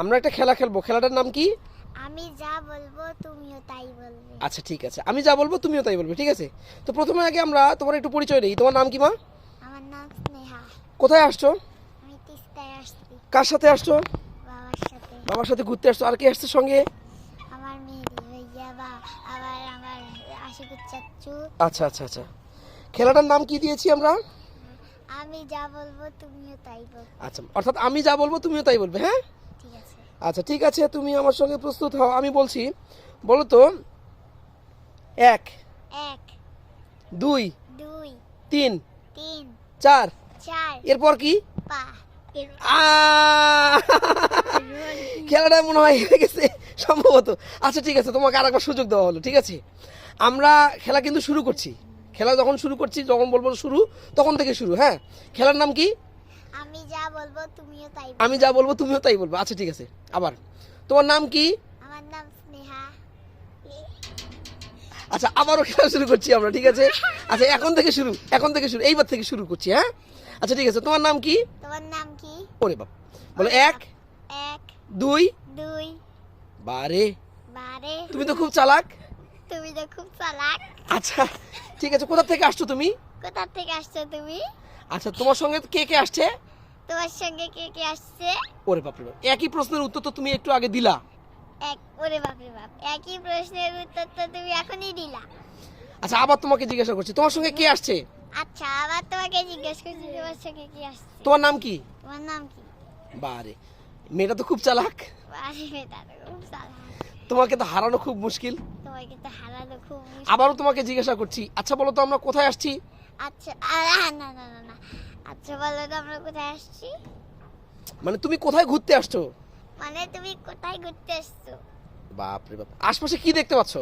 আমরা একটা খেলা খেলব। খেলাটার নাম কি? আমি যা বলব তুমিও তাই বলবে। আচ্ছা ঠিক আছে। আমি যা বলব তুমিও তাই বলবে ঠিক আছে? তো প্রথমে আগে আমরা তোমার একটু পরিচয় নেই তোমার নাম কি মা? আমার নাম স্নেহা। কোথায় আসছো? আমি তিস্তায় আসছি। কার সাথে আসছো? বাবার সাথে। বাবার সাথে ঘুরতে আসছো। আর কে আসছে সঙ্গে? আমার মেহেদি ভাইয়া বা আবার আমার আশিকুর চাচ্চু আচ্ছা আচ্ছা আচ্ছা। খেলাটার নাম কি দিয়েছি আমরা? আমি যা বলব তুমিও তাই বলবে। আচ্ছা অর্থাৎ আমি যা বলব তুমিও তাই বলবে হ্যাঁ? আচ্ছা ঠিক আছে তুমি আমার সঙ্গে প্রস্তুত হও। আমি বলছি বলো তো এক এক দুই দুই তিন তিন চার চার এরপর কি? পা খেলাটা মনে হয় হেরে গেছে সম্ভবত। আচ্ছা ঠিক আছে তোমাকে আর একবার সুযোগ দেওয়া হলো ঠিক আছে? আমরা খেলা কিন্তু শুরু করছি। খেলা যখন শুরু করছি যখন বলব শুরু তখন থেকে শুরু হ্যাঁ? খেলার নাম কি? আমি যা বলব তুমিও তাই বলবে। আমি যা বলব তুমিও তাই বলব। আচ্ছা ঠিক আছে। আবার। তোমার নাম কি? আমার নাম স্নেহা। আচ্ছা আবারও খেলা শুরু করছি আমরা ঠিক আছে? আচ্ছা এখন থেকে শুরু এখন থেকে শুরু এইবার থেকে শুরু করছি হ্যাঁ? আচ্ছা ঠিক আছে। তোমার নাম কি? তোমার নাম কি? ওরে বাপ বলো এক এক দুই দুই বারে। বারে। তুমি তো খুব চালাক। তুমি তো খুব চালাক। আচ্ছা ঠিক আছে। কোথা থেকে আসছো তুমি? কোথা থেকে আসছো তুমি? আচ্ছা তোমার সঙ্গে কে কে আসছে? তোমার সঙ্গে কে কে আসছে? ওরে বাপ একই প্রশ্নের উত্তর তো তুমি একটু আগে দিলা। এক ওরে বাপরে বাপ একই প্রশ্নের উত্তর তো তুমি এখনই দিলা। আচ্ছা আবার তোমাকে জিজ্ঞাসা করছি তোমার সঙ্গে কে আসছে? আচ্ছা আবার তোমাকে জিজ্ঞেস করছি তোমার সঙ্গে কি আসছে। তোমার নাম কি? তোমার নাম কি? বারে মেয়েটা তো খুব চালাক। আরে মেয়েটা তো খুব চালাক। তোমাকে তো হারানো খুব মুশকিল। তোমাকে তো হারানো খুব মুশকিল। আবারও তোমাকে জিজ্ঞাসা করছি আচ্ছা বলো তো আমরা কোথায় আসছি? আচ্ছা আহ, না না না না আচ্ছা বলো তো আমরা কোথায় আসছি? মানে তুমি কোথায় ঘুরতে আসছো? মানে তুমি কোথায় ঘুরতে আসছো? বাপরে বাপ। আশপাশে কি দেখতে পাচ্ছ?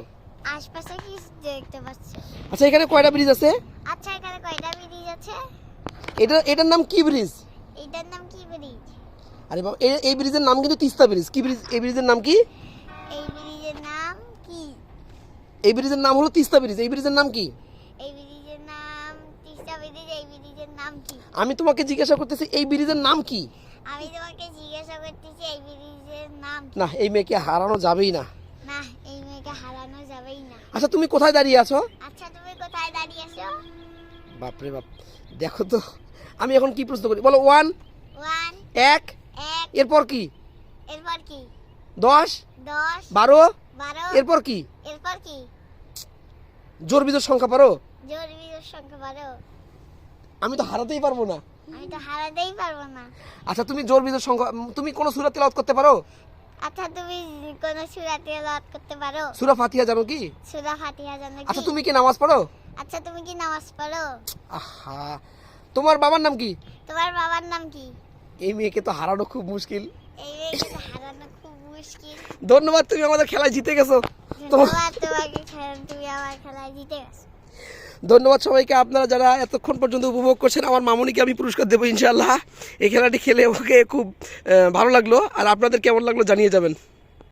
আশপাশে কি দেখতে পাচ্ছ? আচ্ছা এখানে কয়টা ব্রিজ আছে? আচ্ছা এখানে কয়টা ব্রিজ আছে? এটা এটার নাম কি ব্রিজ? এটার নাম কি ব্রিজ? আরে বাবা এই- এই ব্রিজের নাম কিন্তু তিস্তা ব্রিজ। কি ব্রিজ এই ব্রিজের নাম কি? এই ব্রিজের নাম কি? এই ব্রিজের নাম হলো তিস্তা ব্রিজ। এই ব্রিজের নাম কি? এই আমি তোমাকে জিজ্ঞাসা করতেছি এই ব্রিজের নাম কি? আমি তোমাকে জিজ্ঞাসা করতেছি এই ব্রিজের নাম না এই মেয়েকে হারানো যাবেই না। না এই মেয়েকে হারানো যাবেই না। আচ্ছা তুমি কোথায় দাঁড়িয়ে আছো? আচ্ছা তুমি কোথায় দাঁড়িয়ে আছো? বাপরে বাপ দেখো তো আমি এখন কি প্রশ্ন করি? বলো ওয়ান ওয়ান এক এক এরপর কি? এরপর কি? দশ দশ বারো বারো এরপর কি? এরপর কি? জোর বিজোর সংখ্যা পারো? জোর বিজোর সংখ্যা বারো আমি তো হারাতেই পারব না। আমি তো হারাতেই পারব না। আচ্ছা তুমি জোর বিজোর সংখ্যা তুমি কোন সুরা তেলাওয়াত করতে পারো? আচ্ছা তুমি কোন সুরা তেলাওয়াত করতে পারো? সুরা ফাতিহা জানো কি? সুরা ফাতিহা জানো কি? আচ্ছা তুমি কি নামাজ পড়ো? আচ্ছা তুমি কি নামাজ পড়ো? আহা তোমার বাবার নাম কি? তোমার বাবার নাম কি? এই মেয়েকে তো হারানো খুব মুশকিল। এই মেয়েকে তো হারানো খুব মুশকিল। ধন্যবাদ তুমি আমাদের খেলায় জিতে গেছো। তোমার তোমাকে খেলা তুমি আমার খেলায় জিতে গেছো। ধন্যবাদ সবাইকে। আপনারা যারা এতক্ষণ পর্যন্ত উপভোগ করছেন, আমার মামুনিকে আমি পুরস্কার দেবো ইনশাল্লাহ এই খেলাটি খেলে ওকে খুব ভালো লাগল। আর আপনাদের কেমন লাগল জানিয়ে যাবেন।